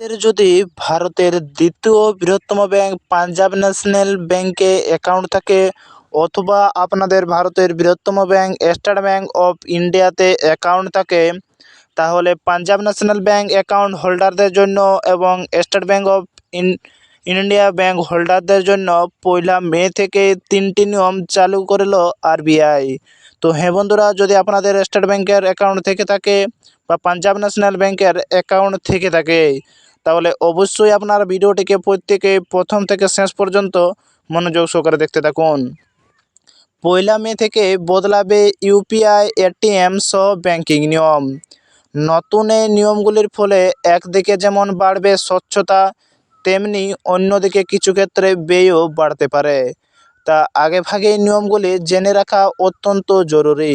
এর যদি ভারতের দ্বিতীয় বৃহত্তম ব্যাংক পাঞ্জাব ন্যাশনাল ব্যাংকে অ্যাকাউন্ট থাকে, অথবা আপনাদের ভারতের বৃহত্তম ব্যাংক স্টেট ব্যাংক অফ ইন্ডিয়াতে অ্যাকাউন্ট থাকে, তাহলে পাঞ্জাব ন্যাশনাল ব্যাংক অ্যাকাউন্ট হোল্ডারদের জন্য এবং state bank of India bank হোল্ডারদের জন্য পয়লা মে থেকে তিনটি নিয়ম চালু করল আরবিআই তো হ্যাঁ বন্ধুরা, যদি আপনাদের স্টেট ব্যাংকের অ্যাকাউন্ট থেকে থাকে বা পাঞ্জাব ন্যাশনাল ব্যাংকের অ্যাকাউন্ট থেকে থাকে তাহলে অবশ্যই আপনার ভিডিওটিকে প্রত্যেকে প্রথম থেকে শেষ পর্যন্ত মনোযোগ সহকারে দেখতে থাকুন। পয়লা মে থেকে বদলাবে ইউপিআই, এটিএম সহ ব্যাংকিং নিয়ম। নতুন এই নিয়মগুলির ফলে একদিকে যেমন বাড়বে স্বচ্ছতা, তেমনি অন্যদিকে কিছু ক্ষেত্রে ব্যয়ও বাড়তে পারে। তা আগে ভাগে নিয়মগুলি জেনে রাখা অত্যন্ত জরুরি।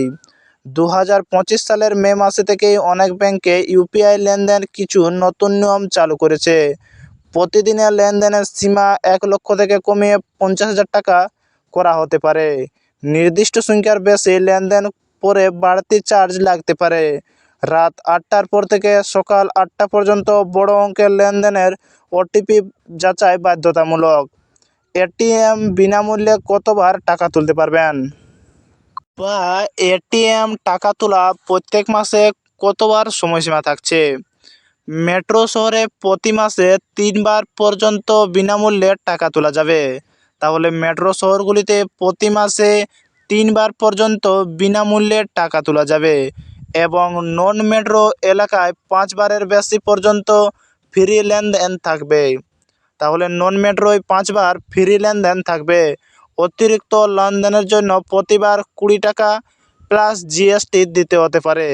দু হাজার পঁচিশ সালের মে মাসে থেকেই অনেক ব্যাংকে ইউপিআই লেনদেন কিছু নতুন নিয়ম চালু করেছে। প্রতিদিনের লেনদেনের সীমা এক লক্ষ থেকে কমিয়ে পঞ্চাশ হাজার টাকা করা হতে পারে। নির্দিষ্ট সংখ্যার বেশি লেনদেন পরে বাড়তি চার্জ লাগতে পারে। রাত আটটার পর থেকে সকাল আটটা পর্যন্ত বড় অঙ্কের লেনদেনের ওটিপি যাচাই বাধ্যতামূলক। এটিএম বিনামূল্যে কতবার টাকা তুলতে পারবেন? বা এটিএম টাকা তোলা প্রত্যেক মাসে কতবার সময়সীমা থাকছে? মেট্রো শহরে প্রতি মাসে তিনবার পর্যন্ত বিনামূল্যে টাকা তোলা যাবে। তাহলে মেট্রো শহরগুলিতে প্রতি মাসে তিনবার পর্যন্ত বিনামূল্যে টাকা তোলা যাবে এবং নন মেট্রো এলাকায় পাঁচবারের বেশি পর্যন্ত ফ্রি লেনদেন থাকবে। তাহলে নন মেট্রোয় পাঁচবার ফ্রি লেনদেন থাকবে। অতিরিক্ত লেনদেনের জন্য প্রতিবার কুড়ি টাকা প্লাস জিএসটি দিতে হতে পারে।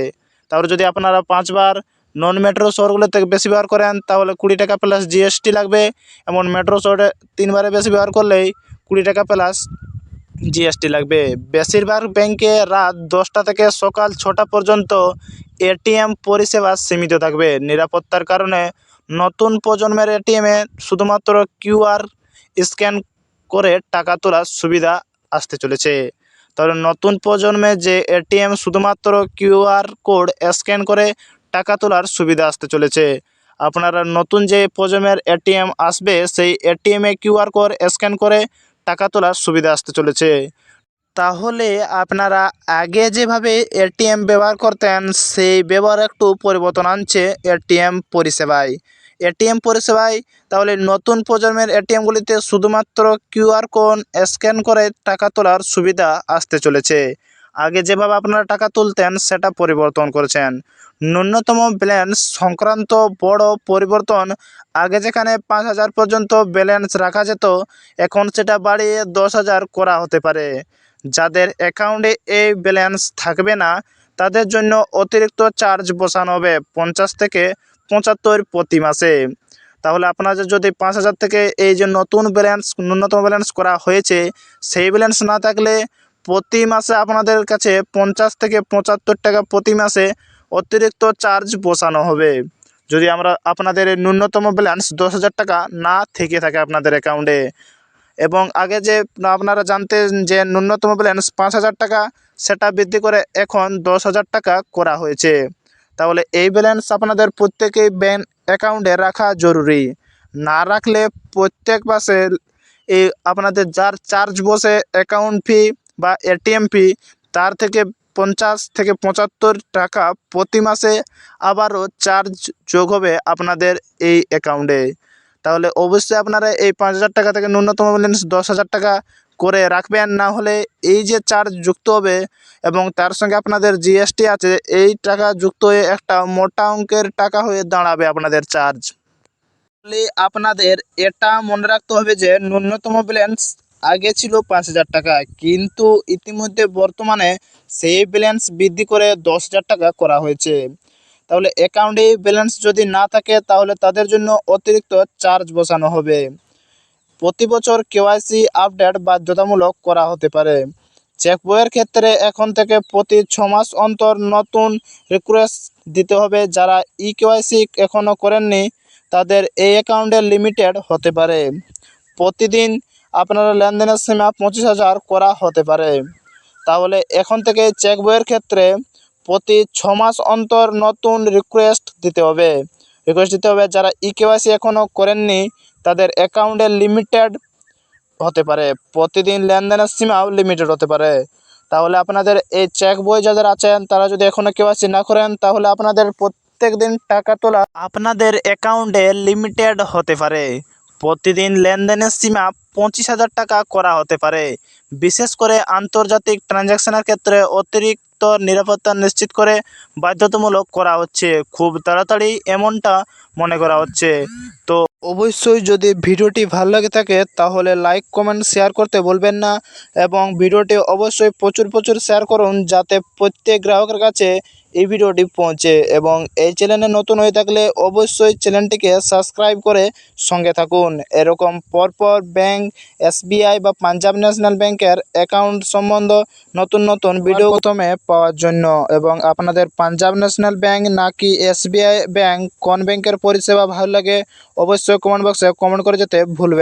তারপরে যদি আপনারা পাঁচবার নন মেট্রো শহরগুলোতে বেশি ব্যবহার করেন, তাহলে কুড়ি টাকা প্লাস জিএসটি লাগবে। এমন মেট্রো শহরে তিনবারে বেশি ব্যবহার করলেই কুড়ি টাকা প্লাস জিএসটি লাগবে। বেশিরভাগ ব্যাংকে রাত দশটা থেকে সকাল ছটা পর্যন্ত এটিএম পরিষেবা সীমিত থাকবে। নিরাপত্তার কারণে নতুন প্রজন্মের এটিএমে শুধুমাত্র কিউআর স্ক্যান করে টাকা তোলার সুবিধা আসতে চলেছে। তাহলে নতুন প্রজন্মে যে এটিএম শুধুমাত্র কিউআর কোড স্ক্যান করে টাকা তোলার সুবিধা আসতে চলেছে। আপনারা নতুন যে প্রজন্মের এটিএম আসবে, সেই এটিএমে কিউআর কোড স্ক্যান করে টাকা তোলার সুবিধা আসতে চলেছে। তাহলে আপনারা আগে যেভাবে এটিএম ব্যবহার করতেন, সেই ব্যবহার একটু পরিবর্তন আনছে এটিএম পরিষেবায়। এটিএম পরিষেবায়, তাহলে নতুন প্রজন্মের এটিএমগুলিতে শুধুমাত্র কিউআর কোড স্ক্যান করে টাকা তোলার সুবিধা আসতে চলেছে। আগে যেভাবে আপনারা টাকা তুলতেন, সেটা পরিবর্তন করেছেন। ন্যূনতম ব্যালেন্স সংক্রান্ত বড় পরিবর্তন, আগে যেখানে পাঁচ হাজার পর্যন্ত ব্যালেন্স রাখা যেত, এখন সেটা বাড়িয়ে দশ হাজার করা হতে পারে। যাদের অ্যাকাউন্টে এই ব্যালেন্স থাকবে না, তাদের জন্য অতিরিক্ত চার্জ বসানো হবে পঞ্চাশ থেকে পঁচাত্তর প্রতি মাসে। তাহলে আপনাদের যদি পাঁচ হাজার থেকে এই যে নতুন ব্যালেন্স ন্যূনতম ব্যালেন্স করা হয়েছে, সেই ব্যালেন্স না থাকলে প্রতি মাসে আপনাদের কাছে পঞ্চাশ থেকে পঁচাত্তর টাকা প্রতি মাসে অতিরিক্ত চার্জ বসানো হবে। যদি আমরা আপনাদের ন্যূনতম ব্যালেন্স দশ হাজার টাকা না থেকে থাকে আপনাদের অ্যাকাউন্টে এবং আগে যে আপনারা জানতেন যে ন্যূনতম ব্যালেন্স পাঁচ হাজার টাকা, সেটা বৃদ্ধি করে এখন দশ হাজার টাকা করা হয়েছে। তাহলে এই ব্যালেন্স আপনাদের প্রত্যেকেই ব্যাঙ্ক অ্যাকাউন্টে রাখা জরুরি। না রাখলে প্রত্যেক মাসে এই আপনাদের যার চার্জ বসে অ্যাকাউন্ট ফি বা এটিএম ফি তার থেকে পঞ্চাশ থেকে পঁচাত্তর টাকা প্রতি মাসে আবারও চার্জ যোগ হবে আপনাদের এই অ্যাকাউন্টে তাহলে অবশ্যই আপনারা এই পাঁচ হাজার টাকা থেকে ন্যূনতম ব্যালেন্স দশ হাজার টাকা করে রাখবেন, না হলে এই যে চার্জ যুক্ত হবে এবং তার সঙ্গে আপনাদের জিএসটি আছে, এই টাকা যুক্ত হয়ে একটা মোটা অঙ্কের টাকা হয়ে দাঁড়াবে আপনাদের চার্জ। আপনাদের এটা মনে রাখতে হবে যে ন্যূনতম ব্যালেন্স আগে ছিল পাঁচ হাজার টাকা, কিন্তু ইতিমধ্যে বর্তমানে সেই ব্যালেন্স বৃদ্ধি করে দশ হাজার টাকা করা হয়েছে। তাহলে অ্যাকাউন্টে ব্যালেন্স যদি না থাকে, তাহলে তাদের জন্য অতিরিক্ত চার্জ বসানো হবে। প্রতি বছর কেওয়াইসি আপডেট বাধ্যতামূলক করা হতে পারে। চেক বইয়ের ক্ষেত্রে এখন থেকে প্রতি ছ মাস অন্তর নতুন রিকোয়েস্ট দিতে হবে যারা ই কেওয়াইসি এখনও করেননি, তাদের এই অ্যাকাউন্টে লিমিটেড হতে পারে। প্রতিদিন আপনারা লেনদেনের সীমা পঁচিশ হাজার করা হতে পারে। তাহলে এখন থেকে চেক বইয়ের ক্ষেত্রে প্রতি ছ মাস অন্তর নতুন রিকোয়েস্ট দিতে হবে। রিকোয়েস্ট দিতে হবে যারা ই কেওয়াইসি এখনও করেননি তাদের অ্যাকাউন্টের লিমিটেড হতে পারে। প্রতিদিন লেনদেনের সীমাও লিমিটেড হতে পারে। তাহলে আপনাদের এই চেক বই যাদের আছেন, তারা যদি এখনও কেউ কেওয়াইসি না করেন, তাহলে আপনাদের প্রত্যেক দিন টাকা তোলা আপনাদের অ্যাকাউন্টে লিমিটেড হতে পারে। প্রতিদিন লেনদেনের সীমা পঁচিশ হাজার টাকা করা হতে পারে। বিশেষ করে আন্তর্জাতিক ট্রানজ্যাকশনের ক্ষেত্রে অতিরিক্ত নিরাপত্তা নিশ্চিত করে বাধ্যতামূলক করা হচ্ছে। খুব তাড়াতাড়ি এমনটা মনে করা হচ্ছে। তো অবশ্যই যদি ভিডিওটি ভালো লাগে থাকে, তাহলে লাইক, কমেন্ট, শেয়ার করতে বলবেন না এবং ভিডিওটি অবশ্যই প্রচুর প্রচুর শেয়ার করুন যাতে প্রত্যেক গ্রাহকের কাছে এই ভিডিওটি পৌঁছে এবং এই চ্যানেলে নতুন হয়ে থাকলে অবশ্যই চ্যানেলটিকে সাবস্ক্রাইব করে সঙ্গে থাকুন। এরকম পরপর ব্যাংক, এসবিআই বা পাঞ্জাব ন্যাশনাল ব্যাংকের অ্যাকাউন্ট সম্বন্ধ নতুন নতুন ভিডিও প্রথমে পাওয়ার জন্য এবং আপনাদের পাঞ্জাব ন্যাশনাল ব্যাংক নাকি এসবিআই ব্যাংক কোন ব্যাংকের পরিষেবা ভালো লাগে অবশ্যই কমেন্ট বক্সে কমেন্ট করে যেতে ভুলবেন